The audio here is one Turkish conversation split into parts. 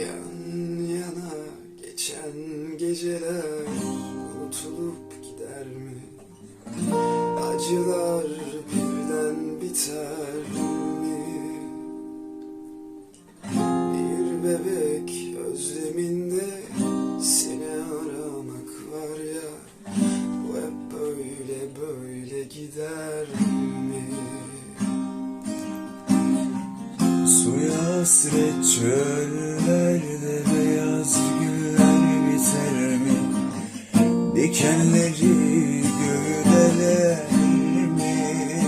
Yan yana geçen geceler hasret çöllerde beyaz güller biter mi? Dikenleri gövdeler mi?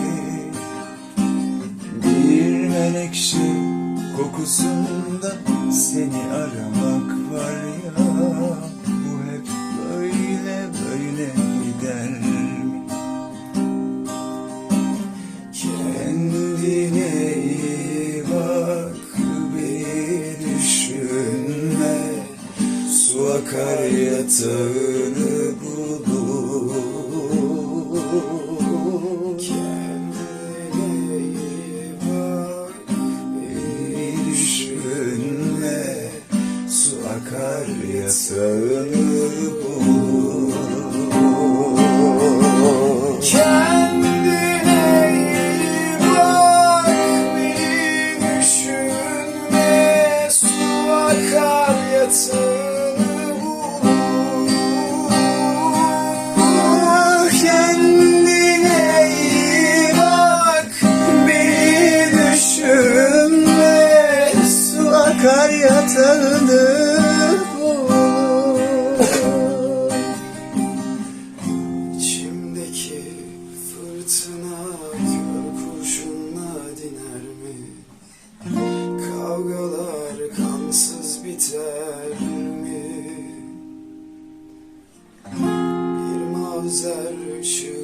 Bir menekşe kokusunda seni aramak var ya Bu hep böyle böyle gider mi? Kendine Su akar yatağını bulur Kendine iyi bak beni düşünme Su akar yatağını bulur Kendine iyi yatağını bulur İçimdeki fırtına kör kurşunla diner mi? Kavgalar kansız biter mi? Bir mavzer ışığında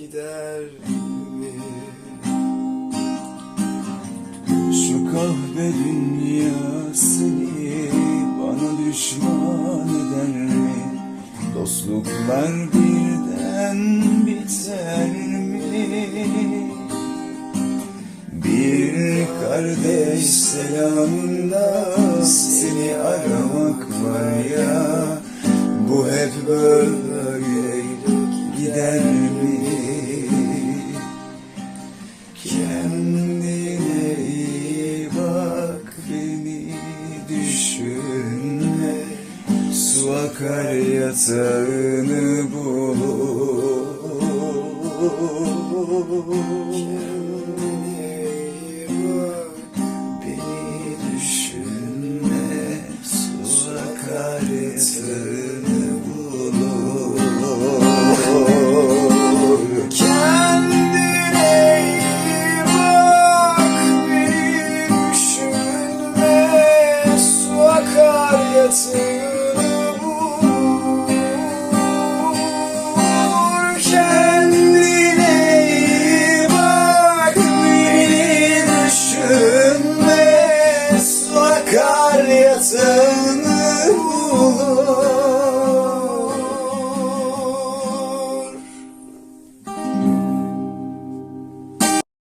gider mi? Şu kahve dünya seni bana düşman eder mi? Dostluklar birden biter mi? Bir kardeş selamında seni aramak var ya Bu hep böyle gider Su akar yatağını